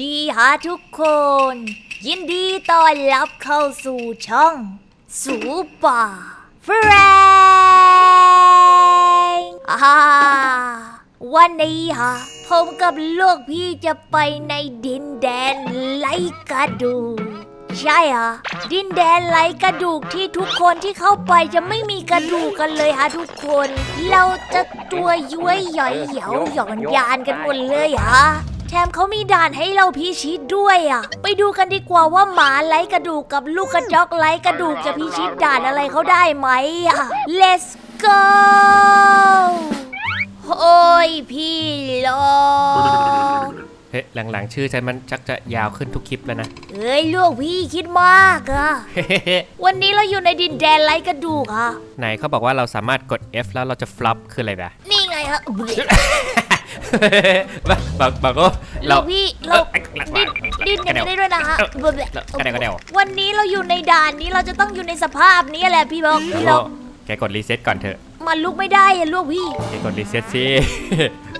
ดีฮะทุกคน ยินดีต้อนรับเข้าสู่ช่องสูป่าเฟรนอ่าวันนี้ฮะผมกับลูกพี่จะไปในดินแดนไลกระดูกใช่ฮะดินแดนไรกระดูกที่ทุกคนที่เข้าไปจะไม่มีกระดูกกันเลยฮะทุกคน เราจะตัวย้วยหย่อยเหยาหย่อนยานกันหมดเลยฮะ แถมเขามีด่านให้เราพิชิตด้วยอะ ไปดูกันดีกว่าว่าหมาไร้กระดูกกับลูกกระจอกไร้กระดูกจะพิชิตด่านอะไรเขาได้ไหมอะ let's go โอ้ยพี่โลเฮ้ยหลังๆ ชื่อฉันมันชักจะยาวขึ้นทุกคลิปแล้วนะ เอ้ยลูกพี่คิดมากอะ วันนี้เราอยู่ในดินแดนไร้กระดูกค่ะไหนเขาบอกว่าเราสามารถกด F แล้วเราจะ flop คืออะไรนะนี่ไงฮะ บางบางก็ลูเรากพี่เราดิ้นดิ้นอย่างนี้ได้ด้วยนะฮะกระเดวกระเดววันนี้เราอยู่ในด่านนี้เราจะต้องอยู่ในสภาพนี้แหละพี่บอกพี่เราแกกดรีเซ็ตก่อนเถอะ มันลุกไม่ได้อะลูกพี่ แกกดรีเซ็ตสิเอา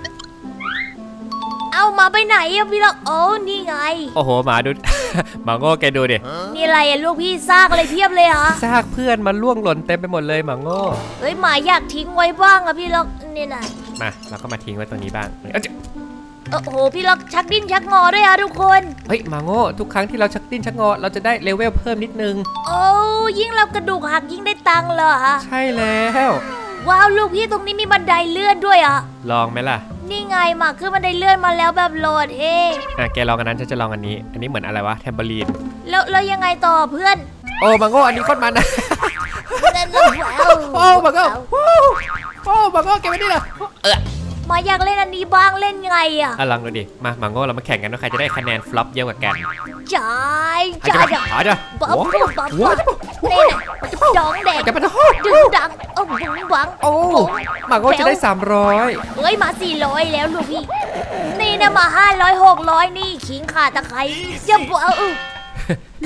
มาไปไหนอะพี่เราโอ้นี่ไง โอ้โหหมาดู หมาโง่แกดูดินี่อะไรอะลูกพี่ซากอะไรเพียบเลยฮะซากเพื่อนมันล่วงหล่นเต็มไปหมดเลยหมาโง่เฮ้ยหมาอยากทิ้งไว้บ้างอะพี่ล็อกนี่นะมาเราก็มาทิ้งไว้ตรงนี้บ้างเอ้ยโอ้โหพี่ล็อกชักดิ้นชักงอด้วยอะทุกคนเฮ้ยหมาโง่ทุกครั้งที่เราชักดิ้นชักงอ เราจะได้เลเวลเพิ่มนิดนึง โอ้ยิ่งเรากระดูกหักยิ่งได้ตังค์เลยเหรอฮะใช่แล้ว ว้าวลูกพี่ตรงนี้มีบันไดเลื่อนด้วยอะ ลองไหมล่ะ นี่ไงหมาขึ้นบันไดเลื่อนมาแล้วแบบโหลดเฮ้อะแกลองอันนั้นฉันจะลองอันนี้ อันนี้เหมือนอะไรวะแทมเบอรีน แล้วแล้วยังไงต่อเพื่อนโอ้หมาโง่อันนี้โคตรมันนะนั่นแล้วว้าวโอ้หมาโง่โอ้โอ้หมาโง่แกไม่ได้เหรอเออห มาอยากเล่นอันนี้บ้างเล่นไงอะอะลองดูดิ มาหมาโง่เรามาแข่งกันว่าใครจะได้คะแนนฟลอปเยอะกว่ากันจ่ายอาจ่ายจะอาจะบ๊อบโอ้บ๊อบบ๊อบโหนี่นะดองแดงจะมาทอดดึงดังเอ้าบุ้งบังโอ้หมาโง่จะได้ 300เฮ้ยมาสี่ร้อยแล้วลูกพี่ นี่นะมาห้าร้อยหกร้อยนี่ขิงขาตะไคร้จะบอกเออ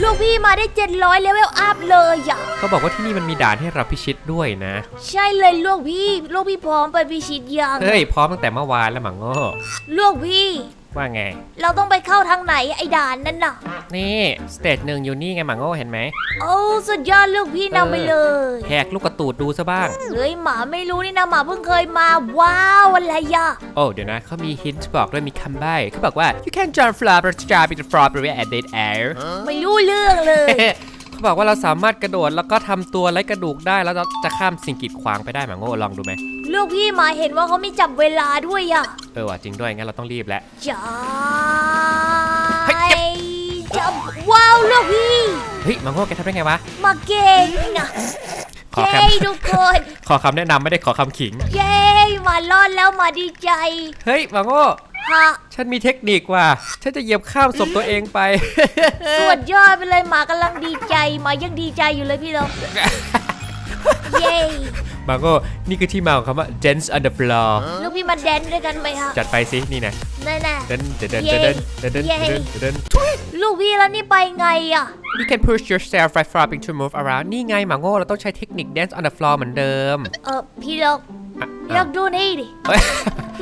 ลูกพี่มาได้เจ็ดร้อยเลเวลอัพเลยอะเขาบอกว่าที่นี่มันมีด่านให้เราพิชิตด้วยนะ ใช่เลยลูกพี่ ลูกพี่พร้อมไปพิชิตยัง เฮ้ย พร้อมตั้งแต่เมื่อวานแล้วหมาโง่ลูกพี่ ว่าไง เราต้องไปเข้าทางไหนไอ้ด่านนั่นน่ะ นี่สเตจหนึ่งอยู่นี่ไงหมาโง่เห็นไหม โอ้สุดยอดลูกพี่นำไปเลยแหกลูกกระตูดดูซะบ้าง เฮ้ยหมาไม่รู้นี่นะหมาเพิ่งเคยมาว้าวอะไรอะโอ้เดี๋ยวนะเขามีฮินต์บอกด้วยมีคำใบ้เขาบอกว่า you can jump flop or jump in the flop or at the air ไม่รู้เรื่องเลยเขา บอกว่าเราสามารถกระโดดแล้วก็ทำตัวไร้กระดูกได้แล้วเราจะข้ามสิ่งกีดขวางไปได้หมาโง่ลองดูไหมลูกพี่หมาเห็นว่าเขามีจับเวลาด้วยอะเออว่ะจริงด้วยงั้นเราต้องรีบแล้วจ้าเฮ้ยจับว้าวลูกพี่เฮ้ยหมาโง่แกทำได้ไงวะมาเก่งนะขอเย้คำทุกคนขอคำแนะนำไม่ได้ขอคำขิง เย้มารอดแล้วมาดีใจ เฮ้ยหมาโง่ ฮะฉันมีเทคนิคว่ะ ฉันจะเหยียบข้ามศพตัวเองไป สวดยอดไปเลยหมากำลังดีใจหมายังดีใจอยู่เลยพี่ลงเย้หมาโง่นี่คือที่มาของคำว่า dance on the floor ลูกพี่มาแดนด้วยกันไหมฮะจัดไปสินี่นะแน่แน่เดินเดินเดินเย้เดินเดินเดินเย้เดินเดินๆลูกพี่แล้วนี่ไปไงอะ You can push yourself by flopping to move around นี่ไงหมาโง่เราต้องใช้เทคนิค dance on the floor เหมือนเดิม เออพี่ลก อะพี่ลกดูนี่ดิเฮ้ย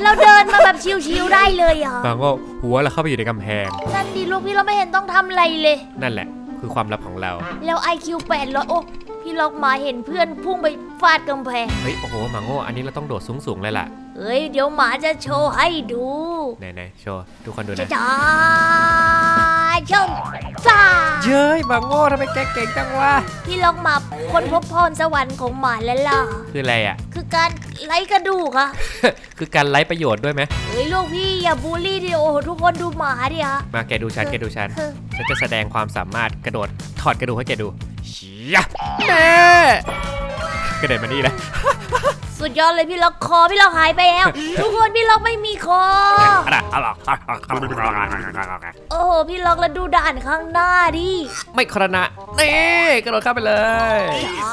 เราเดินมาแบบชิวๆได้เลยอะหมาโง่หัวเราเข้าไปอยู่ในกำแพง นั่นดิลูกพี่เราไม่เห็นต้องทำอะไรเลย นั่นแหละ คือความลับของเรา แล้ว IQ 800โอ้พี่ลกมาเห็นเพื่อนพุ่งไปฟาดกำแพง เฮ้ย โอ้โหหมาโง่อันนี้เราต้องโดดสูงๆเลยล่ะ เอ้ยเดี๋ยวหมาจะโชว์ให้ดูไหนๆโชว์ทุกคนดูจะนะจ้าชมจ้าเย้ยหมาโง่ทำไมแกเก่งจังวะพี่ลกมาคนพบพรสวรรค์ของหมาแล้วล่ะ คืออะไรอะ คือการไล่กระดูกอะคือการไร้ประโยชน์ด้วยไหมเฮ้ยลูกพี่อย่าบูลลี่ดิโอ้โหทุกคนดูหมาดิฮะมาแกดูฉันแกดูฉันคือฉันจะแสดงความสามารถกระโดดถอดกระดูกให้แกดูเชียแม่กระเด็นมานี่เลย สุดยอดเลยพี่ล็อกคอพี่ล็อกหายไปแล้ว ทุกคนพี่ล็อกไม่มีคอ โอ้โหพี่ล็อกแล้วดูด่านข้างหน้าดิไม่ครณะนี่กระโดดข้ามไปเลยจ้า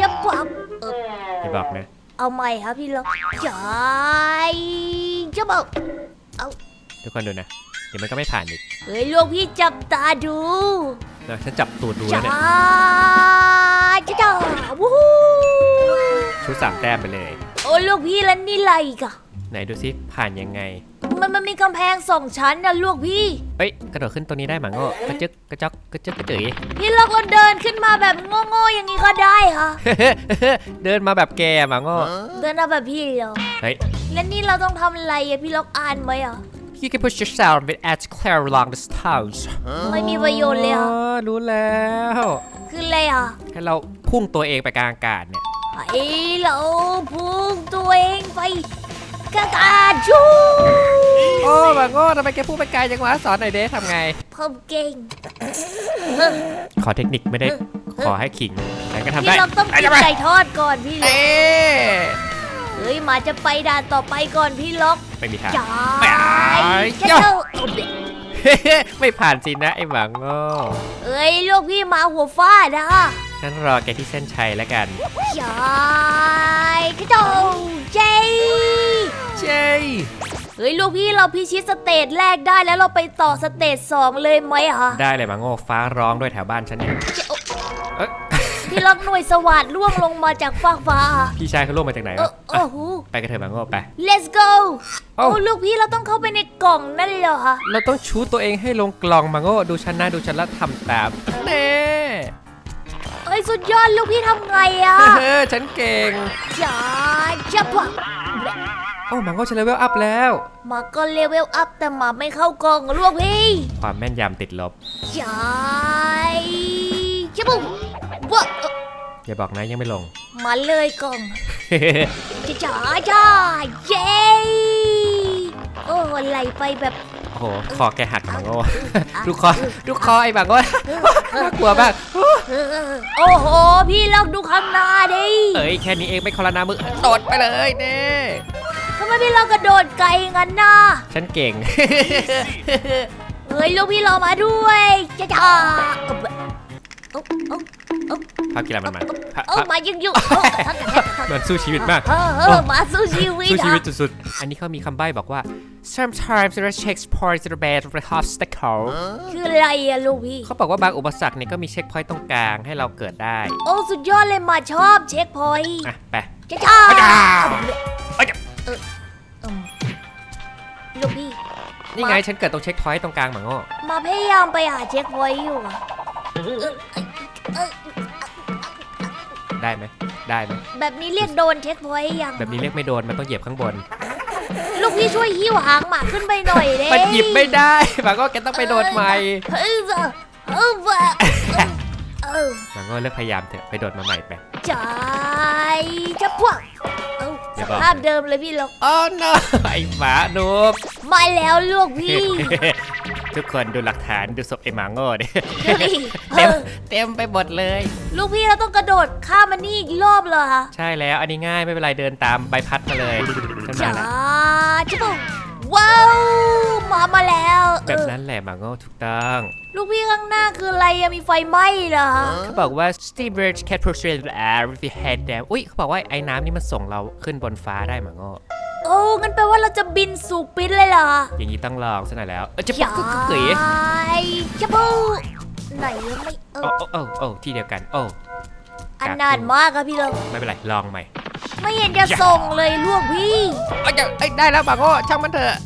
จะปับเออพี่บอกนะเอาใหม่ครับพี่ล็อกจ้าจะบอกทุกคนดูนะเดี๋ยวมันก็ไม่ผ่านอีกเฮ้ยลูกพี่จับตาดูเดี๋ยวฉันจับตูดดูจ้าแล้วเนี่ยจ้าจ้าวู้ฮู้ชุดสามแต้มไปเลย โอ้ลูกพี่แล้วนี่อะไรอีกอะไหนดูซิผ่านยังไง มันมันมีกำแพงสองชั้นนะลูกพี่ เอ้ยกระโดดขึ้นตัวนี้ได้หมาโง่กระจึกกระจอกกระจึกกระจืยพี่เราก็เดินขึ้นมาแบบโง่ๆอย่างนี้ก็ได้ค่ะเดินมาแบบแกหมาโง่เดินมาแบบพี่เหรอเฮ้ย แล้วนี่เราต้องทำอะไรอะพี่ล็อกอ่านไหมอะ You can push yourself with as clear along the stones ไม่มีประโยชน์เลยอะอ๋อรู้แล้ว คืออะไรอะให้เราพุ่งตัวเองไปกลางอากาศเนี่ยให้เราพุ่งตัวเองไปกระกาจูโอ้หมาโง่ทำไมแกพุ่งไปไกลจังวะสอนหน่อยเด้ทำไงผมเก่ง ขอเทคนิคไม่ได้ขอให้ขิงแต่ก็ทำพี่ได้ล็อกต้องไอ้กินทำไมไก่ทอดก่อนพี่ล็อกเอ๊ะ เฮ้ยหมาจะไปด่านต่อไปก่อนพี่ล็อกไม่มีทางจ้าไม่เอาจะย่าเจ้าไม่ผ่านสินะไอ้หมาโง่เอ้ยลูกพี่หมาหัวฟาดนะฉันรอแกที่เส้นชัยแล้วกันยายกระโดดเจเจ้ยเฮ้ยลูกพี่เราพิชิตสเตจแรกได้แล้วเราไปต่อสเตจสองเลยไหมอะคะได้เลยหมาโง่ฟ้าร้องด้วยแถวบ้านฉันเนี่ย เอ้ยพี่ล็อกหน่วยสวัสดล่วงลงมาจากฟากฟ้า พี่ชายเขาล่วงมาจากไหนเอวะอโอ้โหไปกันเถอะหมาโง่ไป let's go เอ้า โอ้ลูกพี่เราต้องเข้าไปในกล่องนั่นเหรอคะเราต้องชูตัวเองให้ลงกล่องหมาโง่ดูฉันนะดูฉันแล้วทำตามเน่เอ้ยสุดยอดลูกพี่ทำไงอะเฮ้ยฉันเก่งจ้าจะพะโอ้หมาโง่ฉันเลเวลอัพแล้ว หมาก็เลเวลอัพแต่หมาไม่เข้ากล่องลูกพี่ความแม่นยำติดลบจ้าจะปุ๊บวะเอ่ออย่าบอกนะยังไม่ลง มาเลยกล่องจ้าจ้าจ้าเย้โอ้ไหลไปแบบโอ้โหคอแกหักหมาโง่ดูคอดูคอไอ้หมาโง่น่ากลัวมากเออโอ้โห พี่ลองดูข้างหน้าดิเอ้ยแค่นี้เองไม่คอลนามือโดดไปเลยเน่ทำไมพี่ลองกระโดดไกลงั้นน่ะฉันเก่งเฮ้ยลูกพี่รอมาด้วยจ้าจ้า ภาพกีฬามันมันเอ้ามายิงอยู่เอ้าทักกันแทกทักมันสู้ชีวิตมาก เออเออมาสู้ชีวิตสู้ชีวิตอะสุดๆ อันนี้เขามีคำใบ้บอกว่า sometimes there are checkpoints that are bad for obstacle คืออะไรอะลูกพี่ เขาบอกว่าบางอุปสรรคเนี่ยก็มีเช็คพอยต์ตรงกลางให้เราเกิดได้ โอ้สุดยอดเลยมาชอบเช็คพอยต์อะไปจ้าจ้าอาจารย์อาจารย์อืมลูกพี่ นี่ไงฉันเกิดตรงเช็คพอยต์ตรงกลางหมาโง่มาพยายามไปหาเช็คพอยต์อยู่อะเออ เออเออได้ไหมได้ไหมแบบนี้เรียกโดนเช็คพอยต์ยังแบบนี้เรียกไม่โดนมันต้องเหยียบข้างบน ลูกพี่ช่วยหิ้วหางหมาขึ้นไปหน่อยเด้มันหยิบไม่ได้หมาโง่แกต้องไปโดนใหม่เออเออเออเออหมาโง่เลิกพยายามเถอะไปโดนมาใหม่ไปใจจะพวกเอ้าอย่าสบอกภาพเดิมเลยพี่ลกอ๋อ no ไอหมาหนูบมาแล้วลูกพี่ ทุกคนดูหลักฐานดูศพไอหมาโง่ดิดูดิเอเต็มอเต็มไปหมดเลย ลูกพี่เราต้องกระโดดข้ามมันนี่อีกรอบเหรอคะใช่แล้วอันนี้ง่ายไม่เป็นไรเดินตามใบพัดมาเลยฉันจ้ามาแล้วจะพวกว้าวมามาแล้วแบบเออนั้นแหละหมาโง่ถูกต้องลูกพี่ข้างหน้าคืออะไรอะมีไฟไหม้เหรอเขาบอกว่า steam birds can portray the air with your head down อุ้ยเขาบอกว่าไอ้น้ำนี่มันส่งเราขึ้นบนฟ้าได้หมาโง่ โอ้งั้นแปลว่าเราจะบินสู่ปิดเลยเหรออย่างนี้ต้องลองซะหน่อยแล้วเออจะยาปุ๊กกึกกึ๋ยยจะพูไหนยังไม่เอโอ้อโอ้โอ้โอ้ที่เดียวกัน โอ้อันนานมากอะพี่เราไม่เป็นไรลองใหม่ ไม่เห็นจะส่งเลยลูกพี่เอ้ยเอ้ยได้แล้วหมาโง่ช่างมันเถอะ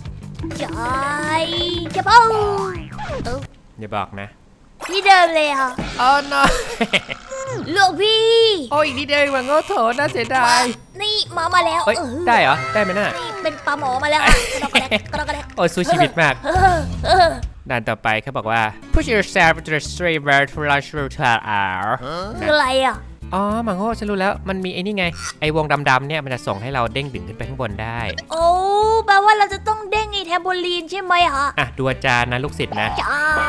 ยายจะพูเอออย่าบอกนะที่เดิมเลยค่ะโอ้ no ลูกพี่ โอ้ยนี่เดียวหมาโง่โถน่าเสียดายนี่มามาแล้วเฮ้ยเออได้เหรอ ได้ไหมน่ะ นี่เป็นปลาหมอมาแล้วค่ะกระดอกกระแดกกระดอกกระแดกโอ้ยสู้ชีวิตมาก เออเออด่านต่อไปเขาบอกว่า push yourself to the straight where to launch your hour คืออะไรอะ อ๋อหมาโง่ฉันรู้แล้ว มันมีไอ้นี่ไง ไอ้วงดำๆเนี่ยมันจะส่งให้เราเด้งดึงขึ้นไปข้างบนได้ โอ้แปลว่าเราจะต้องเด้งไอ้แทมโบลีนใช่ไหมคะอะ ดูอาจารย์นะลูกศิษย์นะ จ้าโอ้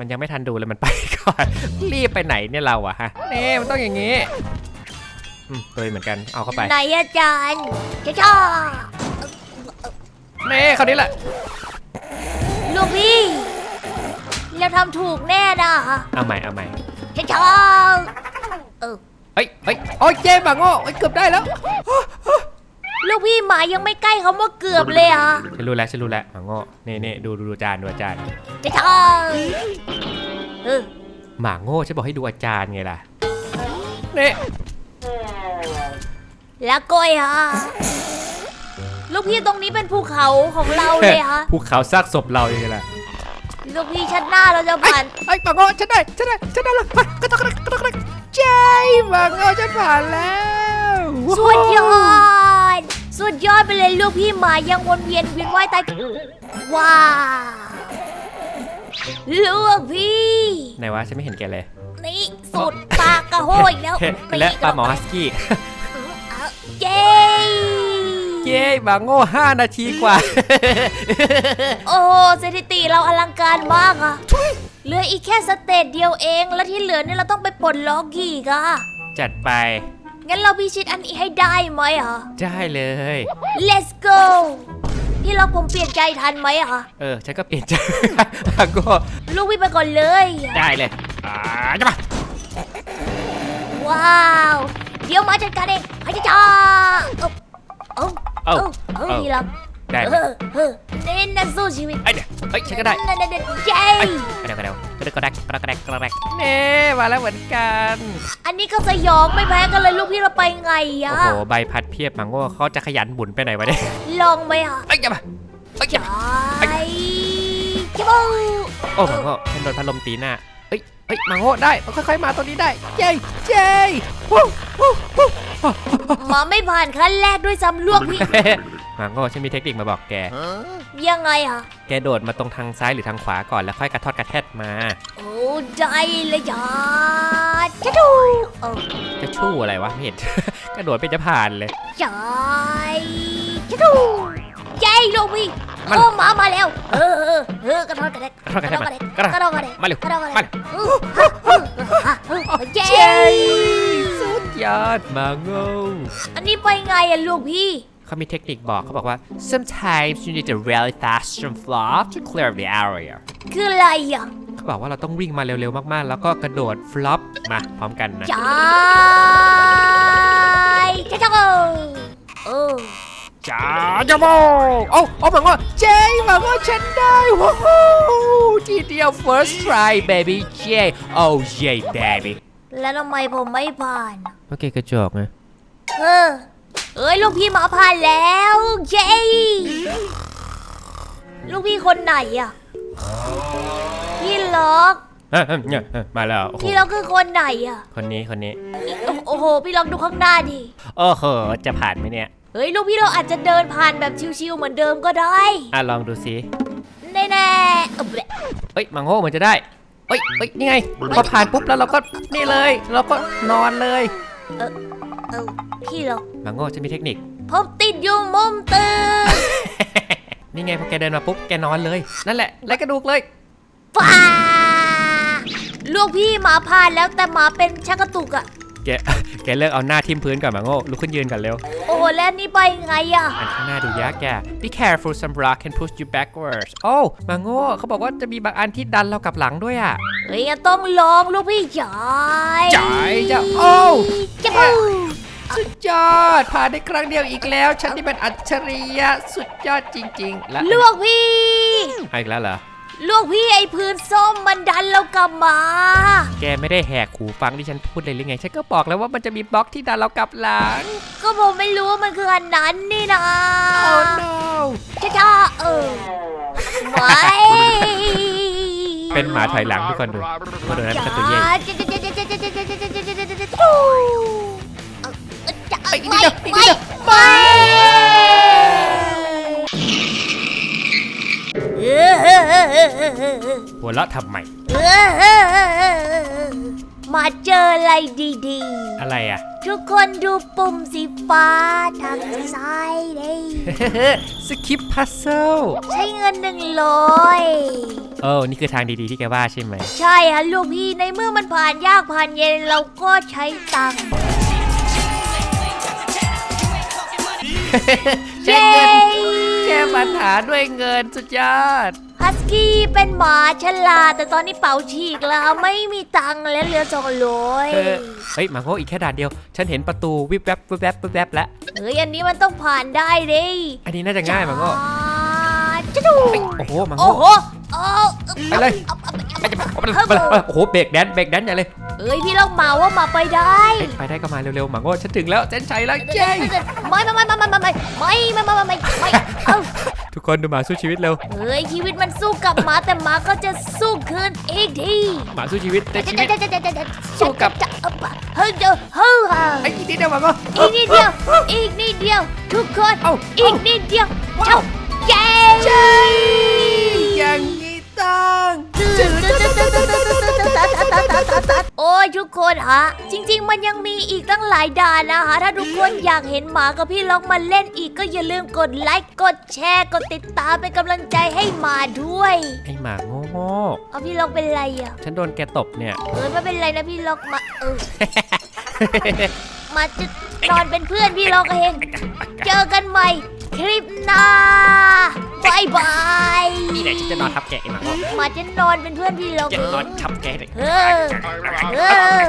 มันยังไม่ทันดูเลยมันไปก่อน รีบไปไหนเนี่ยเราอะฮะเน่มันต้องอย่างนี้อืมตัวเองเหมือนกันเอาเข้าไปไหนอาจารย์จ้าจ้าเน่เขาวนี้แหละลูกพี่เราทำถูกแน่นะเอาใหม่เอาใหม่จ้าจ้าเออเฮ้ยเฮ้ยโอ้ยเจ๊หมาโง่เฮ้ยเกือบได้แล้ว ลูกพี่หมายังไม่ใกล้เขาว่าเกือบเลยอะฉันรู้แล้วฉันรู้แล้วหมาโง่เน่เน่ดูดูดูอาจารย์ดูอาจารย์จ้าจ้าเออหมาโง่ฉันบอกให้ดูอาจารย์ไงล่ะเน่แล้วก้อยอะลูกพี่ตรงนี้เป็นภูเขาของเราเลยฮะภูเขาซากศพเราอย่างไรล่ะลูกพี่ชัดหน้าเราจะผ่านไอ้ยบางโง่ฉันได้ฉันได้ฉันได้แล้วไปกระตอกกระตอกกระตอกกระตอกใช่บางโง่ฉันผ่านแล้วสุดยอดสุด ยอดไปเลยลูกพี่หมายังวนเวียนเวียนว่ายตายว้าวลูกพี่ ไหนวะฉันไม่เห็นแกเลย นี่สุดปากกระโหยแล้วและปลาหมอฮัสกี้เอาเย้เย้บางโง่ห้านาทีกว่า โอ้โหสถิติเราอลังการมากอะเหลืออีกแค่สเตจเดียวเอง แล้วที่เหลือเนี่ยเราต้องไปปลดล็อกอีกอะจัดไป งั้นเราพิชิตอันนี้ให้ได้ไหมอะได้เลย Let's go พี่ล็อกผมเปลี่ยนใจทันไหมอะเออ ฉันก็เปลี่ยนใจบางโง่ลูกพี่ไปก่อนเลย ได้เลยอ่าจะมาว้าว เดี๋ยวมาจัดการเองให้จ้าจ้าเอ้าเอ้าเอ้าเอ้าเอ้าเอ้าพี่ล็อก ได้เอเลยอเออเน้นนะสู้ชีวิตไอ้เดี๋ยวเอ้ยฉันก็ได้นั่นนั่นนั่นเย้เอ้ยกระเดวกระเดวกระเดวกระเดวกระเดวกระเดวเน่มาแล้วเหมือนกัน อันนี้ก็สยองไม่แพ้กันเลยลูกพี่เราไปไงโอ้อะโหใบพัดเพียบบางโง่เขาจะขยันบุญไปไหนวะเนี่ยลองไหมอะเอ้ยอย่ามาเอ้ยอย่าใจมาจิบูโอ้บางโง่ฉันโดนพัดลมตีหน้าเอ้ยเอ้ยบางโง่ได้ค่อยๆมาตรงนี้ได้เย้เย้วู้วู้วู้หมาไม่ผ่านขั้นแรกด้วยซ้ำลวกพี่ บางโง่ฉันมีเทคนิคมาบอกแก ยังไงอะแกโดดมาตรงทางซ้ายหรือทางขวาก่อนแล้วค่อยกระทอดกระแทกมา โอ้ได้เลยจ้าจะดูเออจะชู้อะไรวะไม่เห็น กระโดดไปจะผ่านเลยใจจะดูเย้ลูกพี่มันโอ้หมามาแล้ว เออเออเออกระทอนกระเด็กกระทอดกระแทกกมาระเด็กกระทอดกระทอนกระเด็กมาเร็วกระทอนกระมาเด็กเร็วเออฮะเออฮะเออเย้สุดยอดมาโง่อันนี้ไปไงอะลูกพี่ เขามีเทคนิคบอกเขาบอกว่า sometimes you need to really fast jump flop to clear the area คืออะไรอะเขาบอกว่าเราต้องวิ่งมาเร็วๆมากๆ แล้วก็กระโดด flop มาพร้อมกันนะใจจะจะเออจ้าจะโมโอ้โอ้มาโง่เจ๊มาโง่ฉันได้ว้าวทีเดียว first try baby เจ๊ oh yeah baby แล้วทำไมผมไม่ผ่านโอเคกระจอกนะเออ เอ้ยลูกพี่หมาผ่านแล้วเย้ลูกพี่คนไหนอะพี่ล็อกเอ้ยเอ้ยเนี่ยเอ้ยมาแล้วโอ้โหพี่ล็อกคือคนไหนอะคนนี้คนนี้โอ้โอ้โหพี่ล็อกดูข้างหน้าดิโอ้โหจะผ่านไหมเนี่ยเฮ้ยลูกพี่เราอาจจะเดินผ่านแบบชิวๆเหมือนเดิมก็ได้อะลองดูสิแน่ๆเออแหละเอ้ยมังโง่มันจะได้เอ้ยเอ้ยนี่ไงพอผ่านปุ๊บแล้วเราก็นี่เลย เราก็นอนเลย เออพี่ล็อกมังโง่จะมีเทคนิคผมติดอยู่มุมตึกนี่ไงพอแกเดินมาปุ๊บแกนอนเลย นั่นแหละไล่กระดูกเลยฟ้าลูกพี่หมาผ่านแล้วแต่หมาเป็นชักกระตุกอะแกแกเลิกเอาหน้าทิ่มพื้นก่อนมังโง่ลุกขึ้นยืนก่อนเร็ว โอ้โหแล้วนี่ไปไงอะอันข้างหน้าดูยากแก Be careful some rock can push you backwards โอ้มังโง่เขาบอกว่าจะมีบางอันที่ดันเรากลับหลังด้วยอะเฮ้ยงั้นต้องลองลูกพี่จ๋ายจ่ายจะโอ้จะบู สุดยอดผ่านได้ครั้งเดียวอีกแล้ว ฉันนี่เป็นอัจฉริยะสุดยอดจริง ๆ และลูกพี่เอาอีกแล้วเหรอ ลูกพี่ไอ้พื้นส้มมันดันเรากลับมา แกไม่ได้แหกหูฟังที่ฉันพูดเลยหรือไง ฉันก็บอกแล้วว่ามันจะมีบล็อกที่ดันเรากลับหลังก็ผมไม่รู้ว่ามันคืออันนั้นนี่นะ Oh no จ้าจ้าเออไม่เป็นหมาถอยหลังทุกคนดูมาดูนะเป็นตัวเย่ จ้าจ้าจ้าจ้าจ้าจ้าจ้าจ้าจ้าจ้าจ้า จ้าจ้าจ้าไม่ไม่ไม่เออหัวเราะทำไมมาเจออะไรดีอะไรอะ ๆ ทุกคนดูปุ่มสีฟ้าทางซ้ายดิสคิปพัซเซิลใช้เงินหนึ่งร้อยโอ้นี่คือทางดีๆที่แกว่าใช่ไหมใช่ฮะลูกพี่ในเมื่อมันผ่านยากผ่านเย็นเราก็ใช้ตังค์ แก้เงินแก้ปัญหาด้วยเงินสุดยอด ฮัสกี้เป็นหมาฉลาดแต่ตอนนี้เป๋าฉีกแล้วไม่มีตังค์แล้วเหลือสองร้อยเออ เฮ้ยหมาโง่อีกแค่ด่านเดียว ฉันเห็นประตูวิบแวบวิบแวบวิบแวบแล้วเฮ้ยอันนี้มันต้องผ่านได้ดิอันนี้น่าจะง่ายหมาโง่จะดูเฮ้ยโอ้โหหมาโอ้โง่โหโอ้ไปเลยอาอาไปจะไปอาไปเลยเอาไปเลยโอ้โหเบรกแดนเบรกแดนใหญ่เลย เอ้ยพี่ลองมาว่ามาไปได้ไปได้ก็มาเร็วๆหมาโง่ฉันถึงแล้วเส้นชัยแล้วเย้ไม่ไม่ไม่ไม่ไม่ไม่ไม่ไม่ไม่ไม่ไม่ไม่ไม่เอ้าทุกคนดูหมาสู้ชีวิตเร็วเฮ้ยชีวิตมันสู้กับหมาแต่หมาก็จะสู้คืนอีกทีหมาสู้ชีวิตได้ชีวิตสู้สู้กักับบเฮ้ยเดี๋ยวเฮ้ยไอ้ยนี่เดียวหมาโง่อีกนิดเดียวอีกนิดเดียว ทุกคนเอ้าอีกนิดเดียวเจ้าเย้อย่าง นี้ต้องโอ้ยทุกคนฮะ จริง ๆ มันยังมีอีกตั้งหลายด่านนะคะ ถ้าทุกคนอยากเห็นหมากับพี่ล็อกมาเล่นอีกก็อย่าลืมกดไลค์กดแชร์กดติดตามเป็นกำลังใจให้หมาด้วยไอ้หมาโง่เอาพี่ล็อกเป็นไรอะฉันโดนแกตบเนี่ยเออไม่เป็นไรนะพี่ล็อกมาเออมาจะนอนเป็นเพื่อนพี่ล็อกเองเจอกันใหม่คลิปหน้าบายบายนี่แหละฉันจะนอนทับแกไอ้หมาโง่มาจะนอนเป็นเพื่อนพี่ล็อกจะเองนอนทับแกเลยเออเออ